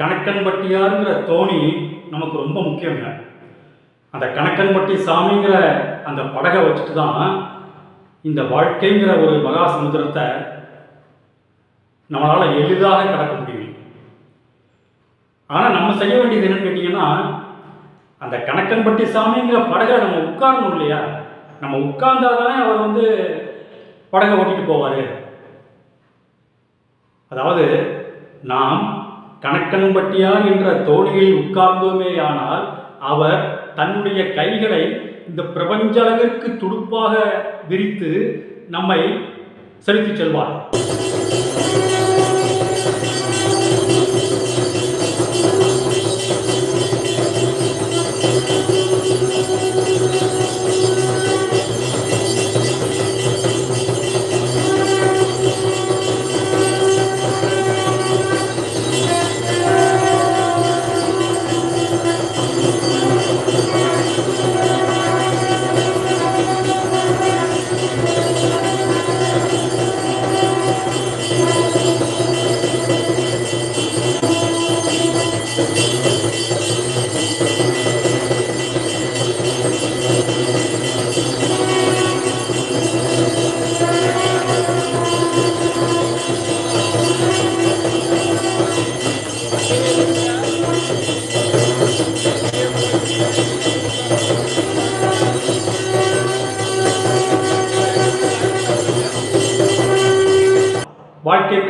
கணக்கன்பட்டியாருங்கிற தோணி நமக்கு ரொம்ப முக்கியங்க. அந்த கணக்கன்பட்டி சாமிங்கிற அந்த படகை வச்சுட்டு தான் இந்த வாழ்க்கைங்கிற ஒரு மகா சமுத்திரத்தை நம்மளால் எளிதாக கடக்க முடியும். ஆனால் நம்ம செய்ய வேண்டியது என்னன்னு கேட்டிங்கன்னா அந்த கணக்கன்பட்டி சாமிங்கிற படகை நம்ம உட்காரணும் இல்லையா? நம்ம உட்கார்ந்தாதானே அவர் வந்து படகை ஓட்டிட்டு போவார். அதாவது நாம் கணக்கன்பட்டியார் என்ற தோணியில் உட்கார்ந்தோமேயானால் அவர் தன்னுடைய கைகளை இந்த பிரபஞ்ச அளவிற்கு துடுப்பாக விரித்து நம்மை செலுத்திச் செல்வார்.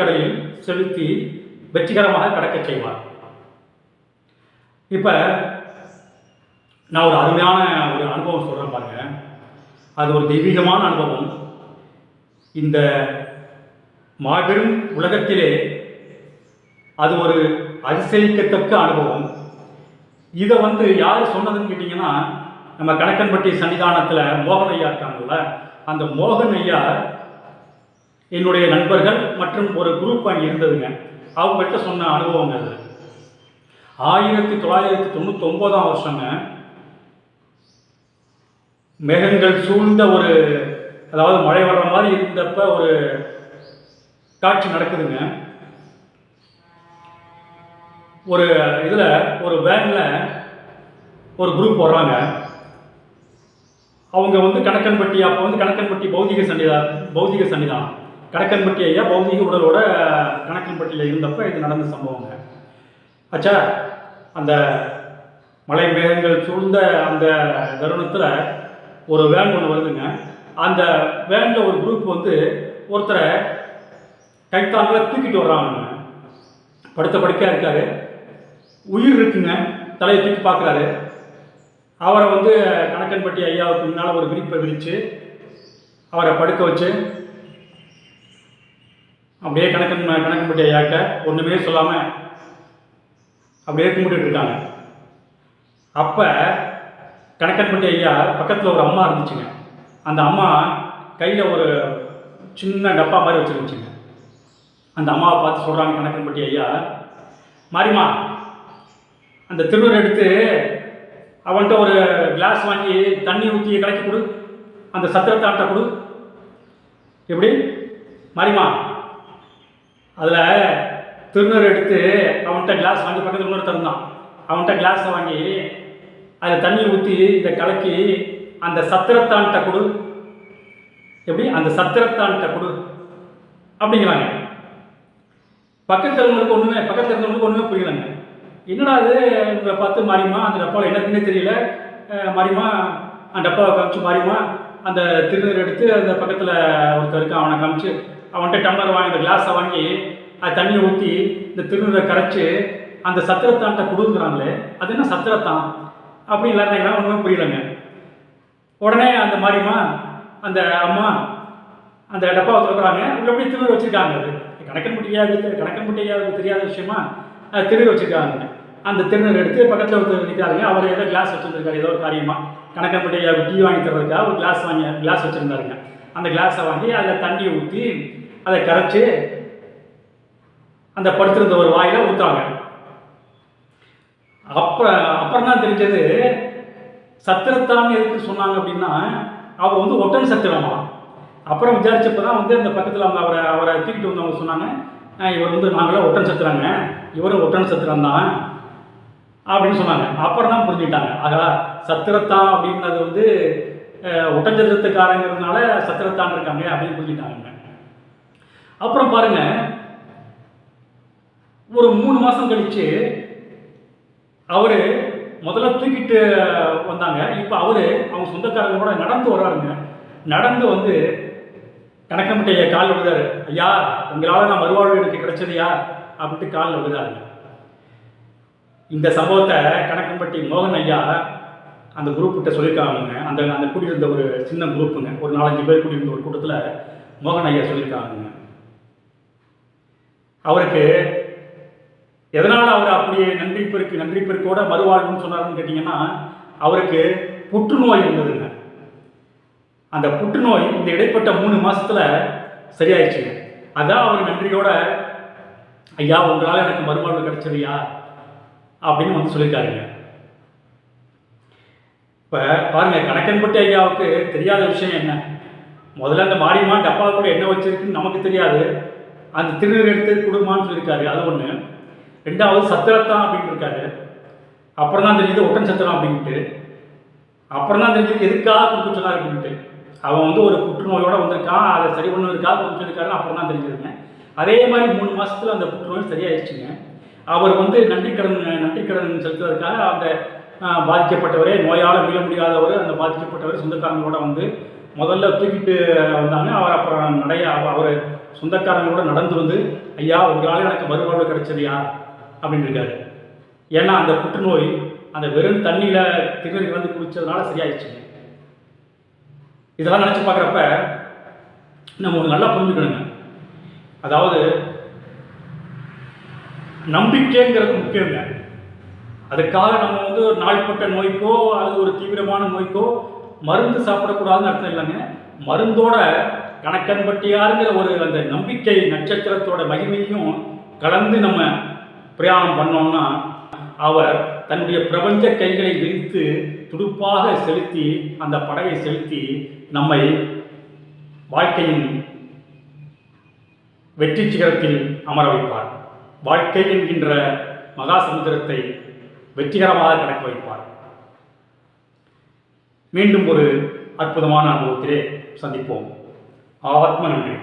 வாழ்க்கை செலுத்தி வெற்றிகரமாக கடக்க செய்வார். இப்போ நான் ஒரு அருமையான ஒரு அனுபவம் சொல்கிறேன் பாருங்க. அது ஒரு தெய்வீகமான அனுபவம். இந்த மாபெரும் உலகத்திலே அது ஒரு அதிசயிக்கத்தக்க அனுபவம். இதை வந்து யார் சொன்னதுன்னு கேட்டிங்கன்னா நம்ம கணக்கன்பட்டி சன்னிதானத்தில் மோகன் ஐயா இருக்காங்கல்ல அந்த மோகன் ஐயா என்னுடைய நண்பர்கள் மற்றும் ஒரு குரூப் அங்கே இருந்ததுங்க. அவங்கள்ட்ட சொன்ன அனுபவங்க அது. ஆயிரத்தி தொள்ளாயிரத்தி தொண்ணூத்தொம்போதாம் வருஷங்க மேகங்கள் சூழ்ந்த ஒரு அதாவது மழை வர்ற மாதிரி இருந்தப்ப ஒரு காட்சி நடக்குதுங்க. ஒரு இதில் ஒரு வேனில் ஒரு குரூப் வர்றாங்க. அவங்க வந்து கணக்கன்பட்டி அப்போ வந்து கணக்கன்பட்டி பௌதிக சன்னிதா பௌதிக சன்னிதானம். கணக்கன்பட்டி ஐயா பௌதிக உடலோட கணக்கன்பட்டியில் இருந்தப்ப இது நடந்த சம்பவங்க. ஆச்சா அந்த மலை மேகங்கள் சூழ்ந்த அந்த தருணத்தில் ஒரு வேன் ஒன்று வருதுங்க. அந்த வேனில் ஒரு குரூப் வந்து ஒருத்தரை கைத்தாங்கில் தூக்கிட்டு வர்றாங்க படுத்த படுக்கையாக இருக்காரு. உயிர் இருக்குங்க. தலையை தூக்கி பார்க்குறாரு. அவரை வந்து கணக்கன்பட்டி ஐயாவுக்கு முன்னால் ஒரு விரிப்பை விரித்து அவரை படுக்க வச்சு அப்படியே கணக்கன் கணக்கன்பட்டி ஐயாக்கிட்ட ஒன்றுமே சொல்லாமல் அப்படியே கும்பிட்டு இருக்காங்க. அப்போ கணக்கன்பட்டி ஐயா பக்கத்தில் ஒரு அம்மா இருந்துச்சுங்க. அந்த அம்மா கையில் ஒரு சின்ன டப்பா மாதிரி வச்சுருந்துச்சுங்க. அந்த அம்மாவை பார்த்து சொல்கிறாங்க கணக்கன்பட்டி ஐயா மாரிம்மா அந்த திருவர் எடுத்து அவன்கிட்ட ஒரு கிளாஸ் வாங்கி தண்ணி ஊற்றி கலக்கி கொடு. அந்த சத்திரத்தாட்ட கொடு. எப்படி? மாரிம்மா அதில் திருநூறு எடுத்து அவன்கிட்ட கிளாஸ் வாங்கி பக்கத்தில் இன்னொரு தந்தான் அவன்கிட்ட கிளாஸை வாங்கி அதில் தண்ணி ஊற்றி இதை கலக்கி அந்த சத்திரத்தான்கிட்ட கொடு. எப்படி? அந்த சத்திரத்தான்கிட்ட கொடு. அப்படிங்கிறாங்க. பக்கத்தில் இருந்தவங்களுக்கு ஒன்றுமே பக்கத்தில் இருந்தவங்களுக்கு ஒன்றுமே புரியலைங்க. என்னடா அது உங்களை பார்த்து மாறிமா அந்த டப்பாவில் என்னதுன்னே தெரியல. மாறிமா அந்த டப்பாவை காமிச்சு மாறிமா அந்த திருநீர் எடுத்து அந்த பக்கத்தில் ஒருத்தருக்கு அவனை காமிச்சு அவன்கிட்ட டம்ளர் வாங்கி அந்த கிளாஸை வாங்கி அது தண்ணியை ஊற்றி இந்த திருநீரை கரைச்சி அந்த சத்திரத்தான்ட்ட கொடுக்குறாங்களே அது என்ன சத்திரத்தான்? அப்படி எல்லாரும் ஒன்றுமே புரியலைங்க. உடனே அந்த மாதிரிமா அந்த அம்மா அந்த டப்பாவை திறக்கிறாங்க. உள்ள எப்படி திருநீர் வச்சிருக்காங்க. அது கணக்கன் புட்டையாக கணக்கன் கணக்கன்பட்டியாவுக்கு தெரியாத விஷயமா அஹ், திருநீர் வச்சுருக்காங்க. அந்த திருநீர் எடுத்து பக்கத்தில் ஒருத்தர் நிற்கிறாருங்க அவர் ஏதோ கிளாஸ் வச்சுருந்துருக்காரு ஏதோ ஒரு காரியமாக கணக்கன்பட்டியாவுக்கு டீ வாங்கி தர்றதுக்காக ஒரு கிளாஸ் வாங்கி கிளாஸ் வச்சுருந்தாருங்க. அந்த கிளாஸை வாங்கி அதில் தண்ணியை ஊற்றி அதை கரைச்சி அந்த படுத்திருந்த ஒரு வாயில ஊற்றாங்க அப்ப அப்புறம் தான் தெரிஞ்சது சத்திரத்தான் எதுக்கு சொன்னாங்க அப்படின்னா அவர் வந்து ஒட்டன் சத்திரமா? அப்புறம் விசாரிச்சப்ப தான் வந்து அந்த பக்கத்தில் அவங்க அவரை அவரை தூக்கிட்டு வந்தவங்க சொன்னாங்க இவர் வந்து நாங்களாம் ஒட்டன் சத்திரங்க. இவரும் ஒட்டன் சத்திரம் தான் அப்படின்னு சொன்னாங்க. அப்புறம் தான் புரிஞ்சுக்கிட்டாங்க. ஆகா சத்திரத்தான் அப்படின்றது வந்து ஒட்டன் ஒட்டஞ்சத்திரத்துக்காரங்கிறதுனால சத்திரத்தான் இருக்காங்க அப்படின்னு புரிஞ்சுக்கிட்டாங்க. அப்புறம் பாருங்க. ஒரு மூணு மாதம் கழிச்சு அவர் முதல்ல தூக்கிட்டு வந்தாங்க. இப்போ அவர் அவங்க சொந்தக்காரங்க கூட நடந்து வர்றாருங்க நடந்து வந்து கணக்கம்பட்டி ஐயா கால் விழுதாரு ஐயா உங்களால் நான் மறுவாழ்வு எனக்கு கிடைச்சதையா அப்படின்ட்டு காலில் விழுதாருங்க இந்த சம்பவத்தை கணக்கம்பட்டி மோகன் ஐயா அந்த குரூப்கிட்ட சொல்லியிருக்காங்க அந்த அந்த கூடியிருந்த ஒரு சின்ன குரூப்புங்க ஒரு நாலஞ்சு பேர் கூடியிருந்த ஒரு கூட்டத்தில் மோகன் ஐயா சொல்லியிருக்காங்க அவருக்கு எதனால் அவர் அப்படியே நன்றி பெருக்கு நன்றி பெருக்கோட மறுவாழ்வுன்னு சொன்னாருன்னு கேட்டிங்கன்னா அவருக்கு புற்றுநோய் இருந்ததுங்க. அந்த புற்றுநோய் இந்த இடைப்பட்ட மூணு மாதத்தில் சரியாயிடுச்சுங்க அதான் அவர் நன்றியோட ஐயா உங்களால் எனக்கு மறுவாழ்வு கிடைச்சதுயா அப்படின்னு வந்து சொல்லியிருக்காருங்க. இப்போ பாருங்கள் கணக்கன்பட்டு ஐயாவுக்கு தெரியாத விஷயம் என்ன? முதல்ல அந்த மாரியம்மா டப்பாவுக்குள்ள என்ன வச்சிருக்குன்னு நமக்கு தெரியாது. அந்த திருநீர் எடுத்து குடும்பம்னு சொல்லியிருக்காரு. அது ஒன்று ரெண்டாவது சத்திரத்தான் அப்படின்னு இருக்காரு. அப்புறம் தான் தெரிஞ்சது ஒட்டன் சத்திரம் அப்படின்ட்டு. அப்புறம் தான் தெரிஞ்சது எதுக்காக கொடுக்க சொன்னார் அப்படின்ட்டு. அவன் வந்து ஒரு புற்றுநோயோடு வந்திருக்கான். அதை சரி பண்ணுவதற்காக கொடுக்க சொல்லியிருக்காருன்னு அப்புறம் தான் தெரிஞ்சதுங்க. அதே மாதிரி மூணு மாதத்தில் அந்த புற்றுநோய் சரியாயிடுச்சுங்க. அவர் வந்து நன்றிக்கடன் நன்றிக்கடன் செலுத்துவதற்காக அந்த பாதிக்கப்பட்டவரே நோயால் மீள முடியாதவர் அந்த பாதிக்கப்பட்டவர் சொந்தக்காரங்களோட வந்து முதல்ல தூக்கிட்டு வந்தாங்க. அவர் அப்புறம் நடைய அவர் சொந்தக்காரங்களோட நடந்து வந்து ஐயா உங்களால் எனக்கு மறுவாழ்வு கிடைச்சதையா? அப்படின்னு இருக்காரு ஏன்னா அந்த புற்றுநோய் அந்த வெறும் தண்ணியில் திருநெல் கலந்து குடித்ததுனால சரியாயிடுச்சு. இதெல்லாம் நினச்சி பார்க்குறப்ப நம்ம ஒரு நல்லா புரிஞ்சுக்கணுங்க. அதாவது நம்பிக்கைங்கிறது முக்கியங்க. அதுக்காக நம்ம வந்து ஒரு நாள்பட்ட நோய்க்கோ அல்லது ஒரு தீவிரமான நோய்க்கோ மருந்து சாப்பிடக்கூடாதுன்னு அர்த்தம் இல்லைங்க. மருந்தோட கணக்கன்பட்டியாருங்கிற ஒரு அந்த நம்பிக்கை நட்சத்திரத்தோட மகிமையும் கலந்து நம்ம பிரயாணம் பண்ணோம்னா அவர் தன்னுடைய பிரபஞ்ச கைகளை விரித்து துடுப்பாக செலுத்தி அந்த படகை செலுத்தி நம்மை வாழ்க்கையின் வெற்றி சிகரத்தில் அமர வைப்பார். வாழ்க்கை என்கின்ற மகா சமுத்திரத்தை வெற்றிகரமாக கடக்க வைப்பார். மீண்டும் ஒரு அற்புதமான அனுபவத்திலே சந்திப்போம். ஆத்ம நன்றி